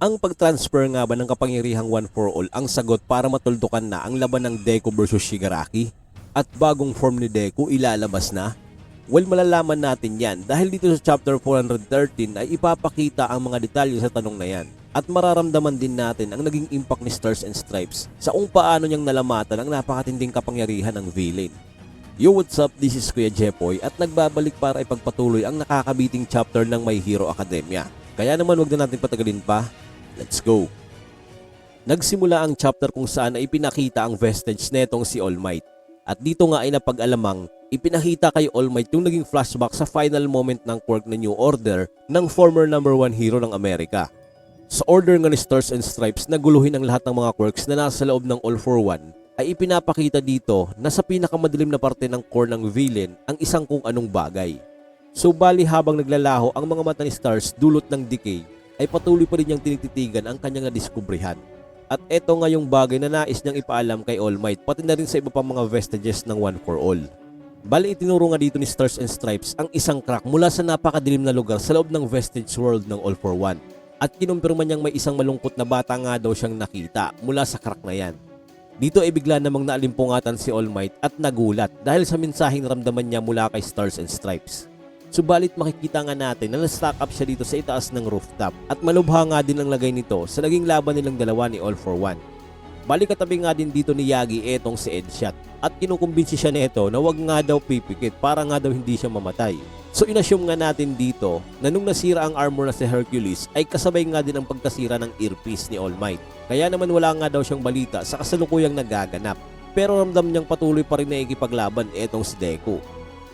Ang pag-transfer nga ba ng kapangyarihang one for all ang sagot para matuldukan na ang laban ng Deku versus Shigaraki? At bagong form ni Deku ilalabas na? Well, malalaman natin yan dahil dito sa chapter 413 ay ipapakita ang mga detalye sa tanong na yan. At mararamdaman din natin ang naging impact ni Stars and Stripes sa kung paano niyang nalamatan ang napakatinding kapangyarihan ng villain. Yo, what's up? This is Kuya Jepoy at nagbabalik para ipagpatuloy ang nakakabiting chapter ng My Hero Academia. Kaya naman wag na natin patagalin pa. Let's go! Nagsimula ang chapter kung saan ay ipinakita ang vestige netong si All Might. At dito nga ay napag-alamang ipinakita kay All Might yung naging flashback sa final moment ng quirk na New Order ng former number 1 hero ng Amerika. Sa order nga ni Stars and Stripes naguluhin ang lahat ng mga quirks na nasa loob ng All for One ay ipinapakita dito na sa pinakamadilim na parte ng core ng villain ang isang kung anong bagay. So bali habang naglalaho ang mga mata ni Stars dulot ng decay ay patuloy pa rin niyang tinititigan ang kanyang nadiskubrihan. At eto nga yung bagay na nais niyang ipaalam kay All Might pati na rin sa iba pang mga vestiges ng One for All. Bali itinuro nga dito ni Stars and Stripes ang isang crack mula sa napakadilim na lugar sa loob ng vestige world ng All for One. At kinumpirma niyang may isang malungkot na bata nga daw siyang nakita mula sa crack na yan. Dito ay bigla namang naalimpungatan si All Might at nagulat dahil sa mensaheng ramdaman niya mula kay Stars and Stripes. Subalit makikita nga natin na na-stack up siya dito sa itaas ng rooftop at malubha nga din ang lagay nito sa naging laban nilang dalawa ni All for One. Balik katabi nga din dito ni Yagi etong si Edshot at kinukumbinsi siya nito na wag nga daw pipikit para nga daw hindi siya mamatay. So inassume nga natin dito na nung nasira ang armor na si Hercules ay kasabay nga din ang pagkasira ng earpiece ni All Might. Kaya naman wala nga daw siyang balita sa kasalukuyang nagaganap. Pero ramdam niyang patuloy pa rin na ikipaglaban etong si Deku.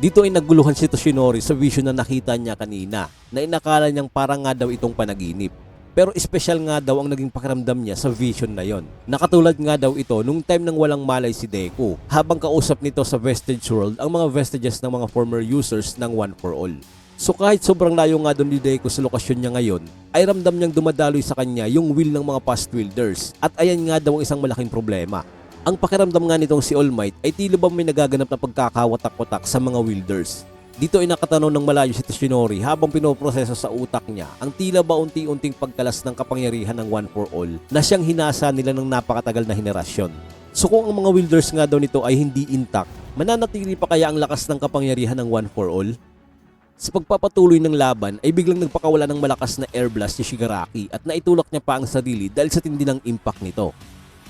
Dito ay naguluhan si Toshinori sa vision na nakita niya kanina na inakala niyang parang nga daw itong panaginip. Pero espesyal nga daw ang naging pakiramdam niya sa vision na yon. Nakatulad nga daw ito nung time nang walang malay si Deku habang kausap nito sa Vestige World ang mga vestiges ng mga former users ng One for All. So kahit sobrang layo nga doon ni Deku sa lokasyon niya ngayon, ay ramdam niyang dumadaloy sa kanya yung will ng mga past wielders at ayan nga daw ang isang malaking problema. Ang pakiramdam nga nitong si All Might ay tila ba may nagaganap na pagkakawatak-watak sa mga wielders. Dito ay nakatanong ng malayo si Toshinori habang pinoproseso sa utak niya ang tila ba unti-unting pagkalas ng kapangyarihan ng One for All na siyang hinasa nila ng napakatagal na henerasyon. So kung ang mga wielders nga daw nito ay hindi intact, mananatili pa kaya ang lakas ng kapangyarihan ng One for All? Sa pagpapatuloy ng laban ay biglang nagpakawala ng malakas na air blast si Shigaraki at naitulak niya pa ang sarili dahil sa tindi ng impact nito.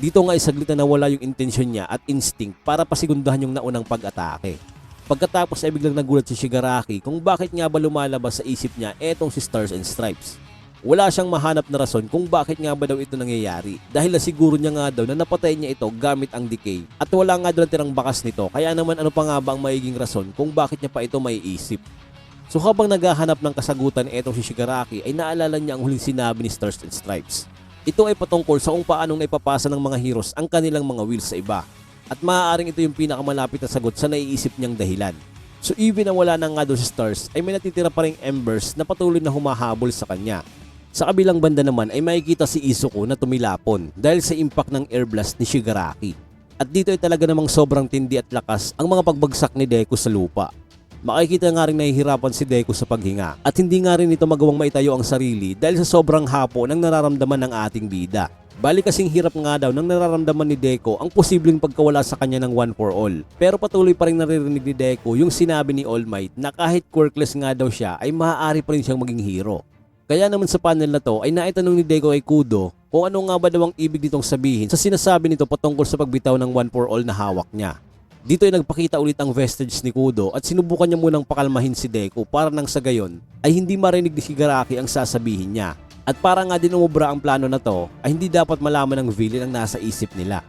Dito nga isaglit na nawala yung intensyon niya at instinct para pasigundahan yung naunang pag-atake. Pagkatapos ay biglang nagulat si Shigaraki kung bakit nga ba lumalabas sa isip niya etong si Stars and Stripes. Wala siyang mahanap na rason kung bakit nga ba daw ito nangyayari dahil nasiguro niya nga daw na napatay niya ito gamit ang decay at wala nga daw tirang bakas nito kaya naman ano pa nga ba ang maiging rason kung bakit niya pa ito maiisip. So habang naghahanap ng kasagutan etong si Shigaraki ay naalala niya ang huling sinabi ni Stars and Stripes. Ito ay patungkol sa kung paanong naipapasa ng mga heroes ang kanilang mga wills sa iba. At maaaring ito yung pinakamalapit na sagot sa naiisip niyang dahilan. So even na wala na nga doon si Stars ay may natitira pa ring embers na patuloy na humahabol sa kanya. Sa kabilang banda naman ay makikita si Izuku na tumilapon dahil sa impact ng air blast ni Shigaraki. At dito ay talaga namang sobrang tindi at lakas ang mga pagbagsak ni Deku sa lupa. Makikita nga rin nahihirapan si Deku sa paghinga at hindi nga rin ito magawang maitayo ang sarili dahil sa sobrang hapo ng nararamdaman ng ating bida. Bali kasing hirap nga daw ng nararamdaman ni Deku ang posibleng pagkawala sa kanya ng One for All. Pero patuloy pa rin naririnig ni Deku yung sinabi ni All Might na kahit quirkless nga daw siya ay maaari pa rin siyang maging hero. Kaya naman sa panel na to ay naitanong ni Deku kay Kudo kung ano nga ba daw ang ibig nitong sabihin sa sinasabi nito patungkol sa pagbitaw ng One for All na hawak niya. Dito ay nagpakita ulit ang vestige ni Kudo at sinubukan niya munang pakalmahin si Deku para nang sa gayon ay hindi marinig ni Shigaraki ang sasabihin niya. At para nga din umubra ang plano na to ay hindi dapat malaman ng villain ang nasa isip nila.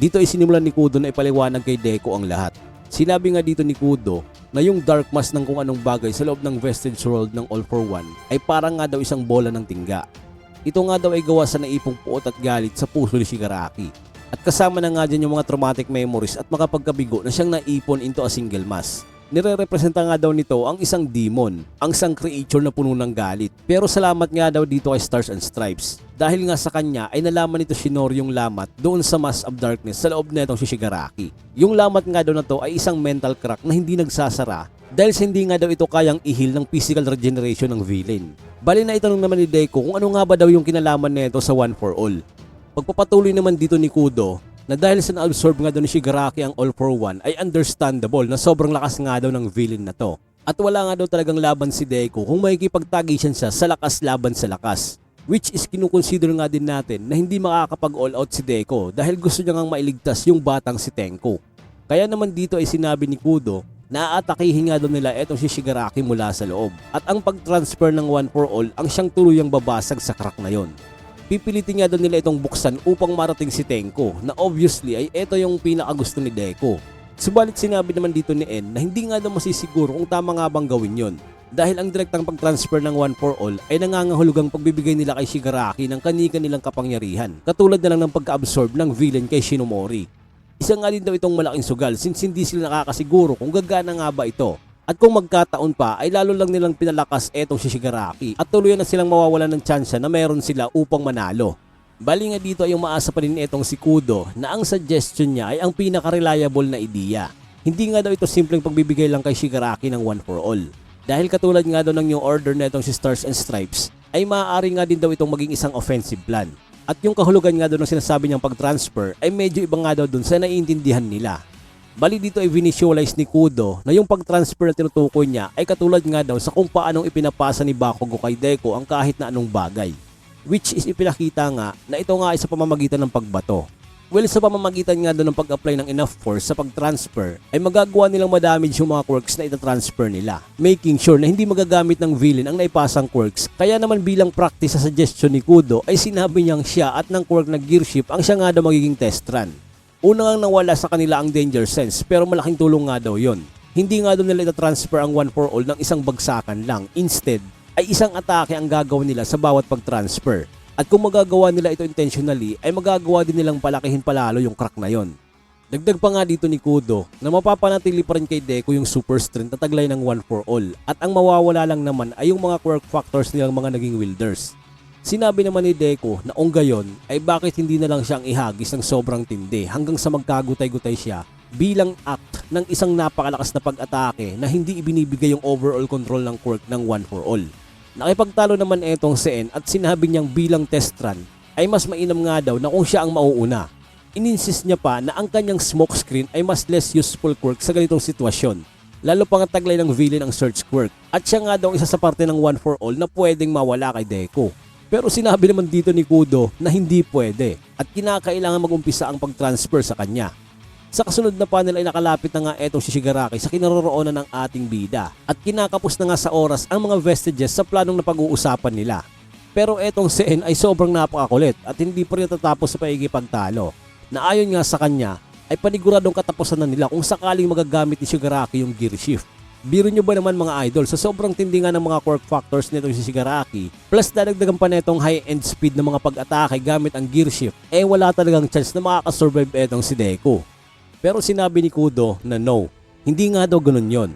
Dito ay sinimulan ni Kudo na ipaliwanag kay Deku ang lahat. Sinabi nga dito ni Kudo na yung dark mass ng kung anong bagay sa loob ng vestige world ng All for One ay parang nga daw isang bola ng tingga. Ito nga daw ay gawa sa naipong puot at galit sa puso ni Shigaraki. At kasama na nga dyan yung mga traumatic memories at makapagkabigo na siyang naipon into a single mass. Nire-representa nga daw nito ang isang demon, ang isang creature na puno ng galit. Pero salamat nga daw dito kay Stars and Stripes. Dahil nga sa kanya ay nalaman nito Shinori yung lamat doon sa Mass of Darkness sa loob netong si Shigaraki. Yung lamat nga daw na to ay isang mental crack na hindi nagsasara dahil sa hindi nga daw ito kayang ihil ng physical regeneration ng villain. Bali na itanong naman ni Deku kung ano nga ba daw yung kinalaman nito sa One for All. Pagpapatuloy naman dito ni Kudo na dahil sa na-absorb nga daw ni Shigaraki ang All for One ay understandable na sobrang lakas nga daw ng villain na to. At wala nga daw talagang laban si Deku kung makikipagtagisyan siya sa lakas laban sa lakas. Which is kinukonsider nga din natin na hindi makakapag all out si Deku dahil gusto niya ngang mailigtas yung batang si Tenko. Kaya naman dito ay sinabi ni Kudo na aatakihin nga daw nila etong si Shigaraki mula sa loob. At ang pag-transfer ng One for All ang siyang tuluyang babasag sa crack na yon. Pipilitin nga daw nila itong buksan upang marating si Tenko na obviously ay ito yung pinakagusto ni Deku. Subalit sinabi naman dito ni En na hindi nga daw masisiguro kung tama nga bang gawin yon. Dahil ang direktang pag-transfer ng One for All ay nangangahulugang pagbibigay nila kay Shigaraki ng kanika nilang kapangyarihan. Katulad na lang ng pagka-absorb ng villain kay Shinomori. Isa nga din daw itong malaking sugal since hindi sila nakakasiguro kung gagana nga ba ito. At kung magkataon pa ay lalo lang nilang pinalakas etong si Shigaraki at tuluyan na silang mawawalan ng tsansa na meron sila upang manalo. Bali nga dito ay yung maasa pa rin etong si Kudo na ang suggestion niya ay ang pinaka-reliable na ideya. Hindi nga daw ito simpleng pagbibigay lang kay Shigaraki ng one for all. Dahil katulad nga daw ng yung order na itong si Stars and Stripes ay maaari nga din daw itong maging isang offensive plan. At yung kahulugan nga doon ng sinasabi niyang pag-transfer ay medyo iba nga daw doon sa naiintindihan nila. Bali dito ay visualize ni Kudo na yung pag-transfer na tinutukoy niya ay katulad nga daw sa kung paanong ipinapasa ni Bakugo kay Deku ang kahit na anong bagay. Which is ipinakita nga na ito nga ay sa pamamagitan ng pagbato. Well, sa pamamagitan nga doon ng pag-apply ng enough force sa pag-transfer, ay magagawa nilang madamage yung mga quirks na itatransfer nila. Making sure na hindi magagamit ng villain ang naipasang quirks. Kaya naman bilang practice sa suggestion ni Kudo ay sinabi niyang siya at ng quirk na gearship ang siya nga daw magiging test run. Una nga nawala sa kanila ang danger sense pero malaking tulong nga daw yon. Hindi nga daw nila itatransfer ang one for all ng isang bagsakan lang. Instead, ay isang atake ang gagawin nila sa bawat pag-transfer. At kung magagawa nila ito intentionally, ay magagawa din nilang palakihin palalo yung crack na yon. Dagdag pa nga dito ni Kudo na mapapanatili pa rin kay Deku yung super strength na taglay ng one for all at ang mawawala lang naman ay yung mga quirk factors nilang mga naging wielders. Sinabi naman ni Deku na kung gayon ay bakit hindi na lang siyang ihagis ng sobrang tindi hanggang sa magkagutay-gutay siya bilang act ng isang napakalakas na pag-atake na hindi ibinibigay yung overall control ng quirk ng one for all. Nakipagtalo naman etong si En at sinabi niyang bilang test run ay mas mainam nga daw na kung siya ang mauuna. Ininsist niya pa na ang kanyang smoke screen ay mas less useful quirk sa ganitong sitwasyon. Lalo pang ang taglay ng villain ang search quirk at siya nga daw isa sa parte ng one for all na pwedeng mawala kay Deku. Pero sinabi naman dito ni Kudo na hindi pwede at kinakailangan mag-umpisa ang pag-transfer sa kanya. Sa kasunod na panel ay nakalapit na nga etong si Shigaraki sa kinaroroonan ng ating bida at kinakapos na nga sa oras ang mga vestiges sa planong na pag-uusapan nila. Pero etong si ay sobrang napakakulit at hindi pa rin natatapos sa paigipagtalo na ayon nga sa kanya ay paniguradong katapusan na nila kung sakaling magagamit ni Shigaraki yung gear shift. Biro nyo ba naman mga idol sa sobrang tindi nga ng mga quirk factors nitong si Shigaraki plus dadagdagan pa netong high-end speed ng mga pag-atake gamit ang gear shift eh wala talagang chance na makakasurvive etong si Deku. Pero sinabi ni Kudo na no, hindi nga daw ganun yon.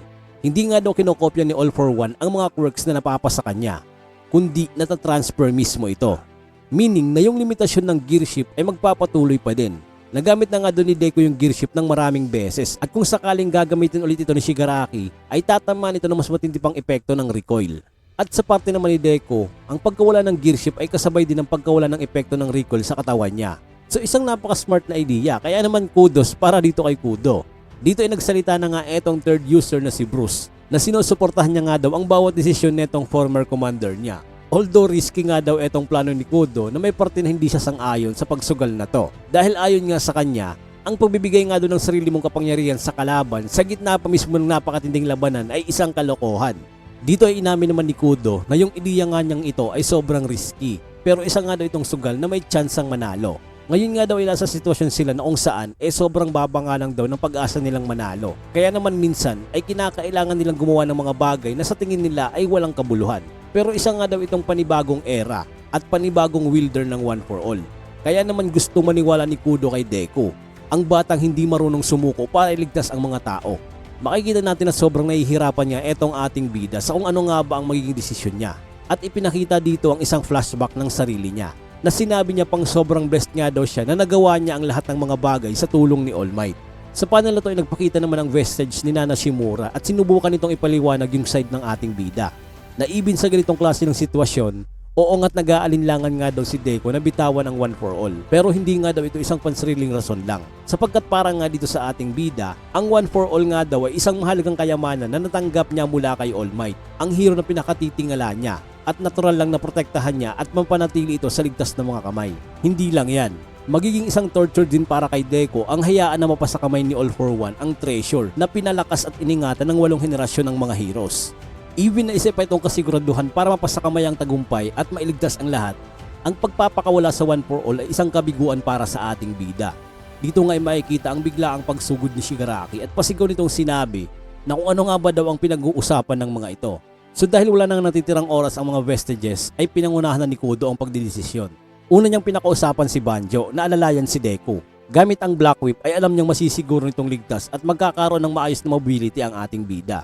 Hindi nga daw kinokopya ni All for One ang mga quirks na napapasa kanya, kundi natatransfer mismo ito. Meaning na yung limitasyon ng gearship ay magpapatuloy pa din. Nagamit na nga doon ni Deku yung gearship ng maraming beses at kung sakaling gagamitin ulit ito ni Shigaraki ay tatamaan ito ng mas matindi pang epekto ng recoil. At sa parte naman ni Deku, ang pagkawala ng gearship ay kasabay din ng pagkawala ng epekto ng recoil sa katawan niya. So isang napaka-smart na idea, kaya naman kudos para dito kay Kudo. Dito ay nagsalita na nga etong third user na si Bruce na sinusuportahan niya nga daw ang bawat desisyon netong former commander niya. Although risky nga daw etong plano ni Kudo na may parte na hindi siya sang-ayon sa pagsugal na to. Dahil ayon nga sa kanya, ang pagbibigay nga doon ng sarili mong kapangyarihan sa kalaban sa gitna pa mismo ng napakatinding labanan ay isang kalokohan. Dito ay inamin naman ni Kudo na yung ideya nga niyang ito ay sobrang risky pero isa nga daw itong sugal na may tsansang manalo. Ngayon nga daw ay nasa sitwasyon sila na kung saan eh sobrang baba nga lang daw ng pag-asa nilang manalo. Kaya naman minsan ay kinakailangan nilang gumawa ng mga bagay na sa tingin nila ay walang kabuluhan. Pero isa nga daw itong panibagong era at panibagong wielder ng one for all. Kaya naman gusto maniwala ni Kudo kay Deku, ang batang hindi marunong sumuko para iligtas ang mga tao. Makikita natin na sobrang nahihirapan niya etong ating bida sa kung ano nga ba ang magiging desisyon niya. At ipinakita dito ang isang flashback ng sarili niya na sinabi niya pang sobrang blessed nga daw siya na nagawa niya ang lahat ng mga bagay sa tulong ni All Might. Sa panel na to ay nagpakita naman ang vestige ni Nana Shimura at sinubukan nitong ipaliwanag yung side ng ating bida. Na even sa ganitong klase ng sitwasyon, oo nga't nag-aalinlangan nga daw si Deco na bitawan ang one for all. Pero hindi nga daw ito isang pansariling rason lang. Sapagkat parang nga dito sa ating bida, ang one for all nga daw ay isang mahalagang kayamanan na natanggap niya mula kay All Might. Ang hero na pinakatitingala niya at natural lang na protektahan niya at mampanatili ito sa ligtas ng mga kamay. Hindi lang yan. Magiging isang torture din para kay Deco ang hayaan na mapasa kamay ni All for One ang treasure na pinalakas at iningatan ng walong henerasyon ng mga heroes. Even na isa pa itong kasiguraduhan para mapasa kamay ang tagumpay at mailigtas ang lahat, ang pagpapakawala sa One for All ay isang kabiguan para sa ating bida. Dito nga ay makikita ang biglaang pagsugod ni Shigaraki at pasigaw nitong sinabi na kung ano nga ba daw ang pinag-uusapan ng mga ito. So dahil wala nang natitirang oras ang mga vestiges ay pinangunahan na ni Kudo ang pagdidesisyon. Una niyang pinakausapan si Banjo na alalayan si Deku. Gamit ang Black Whip ay alam niyang masisiguro nitong ligtas at magkakaroon ng maayos na mobility ang ating bida.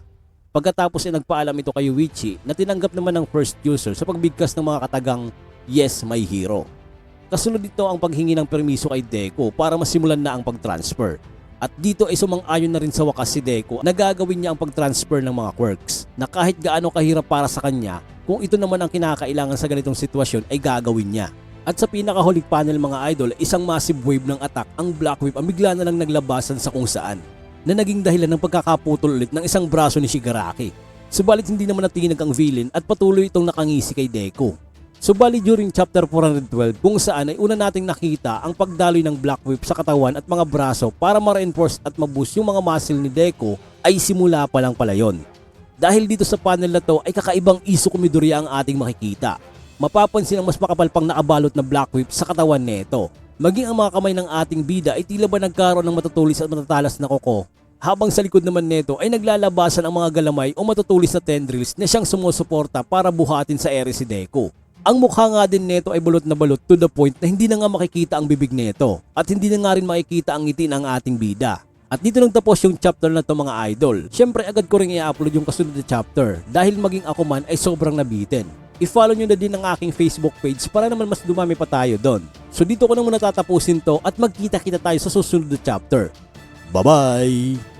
Pagkatapos ay nagpaalam ito kay Wichi na tinanggap naman ng first user sa pagbigkas ng mga katagang Yes, My Hero. Kasunod dito ang paghingi ng permiso kay Deku para masimulan na ang pag-transfer. At dito ay sumang-ayon na rin sa wakas si Deku na gagawin niya ang pag-transfer ng mga quirks na kahit gaano kahirap para sa kanya, kung ito naman ang kinakailangan sa ganitong sitwasyon ay gagawin niya. At sa pinakahuling panel mga idol, isang massive wave ng attack ang Black Whip ang bigla na lang naglabasan sa kung saan na naging dahilan ng pagkakaputol ulit ng isang braso ni Shigaraki. Subalit hindi naman natinag ang villain at patuloy itong nakangisi kay Deku. Subalit during chapter 412 kung saan ay una nating nakita ang pagdaloy ng Black Whip sa katawan at mga braso para ma-reinforce at mag-boost yung mga muscle ni Deku ay simula pa lang pala yon. Dahil dito sa panel na to ay kakaibang iso kumidorya ang ating makikita mapapansin ang mas makapal pang nakabalot na black whip sa katawan nito. Maging ang mga kamay ng ating bida ay tila ba nagkaroon ng matutulis at matatalas na koko. Habang sa likod naman nito ay naglalabasan ang mga galamay o matutulis na tendrils na siyang sumusuporta para buhatin sa ere si Deku. Ang mukha nga din nito ay balot na balot to the point na hindi na nga makikita ang bibig nito at hindi na nga rin makikita ang ngiti ng ating bida. At dito nang tapos yung chapter na to mga idol. Siyempre agad ko rin i-upload yung kasunod na chapter dahil maging ako man ay sobrang nabitin i-follow nyo na din ang aking Facebook page para naman mas dumami pa tayo doon. So dito ko na muna tatapusin to at magkita-kita tayo sa susunod na chapter. Bye-bye!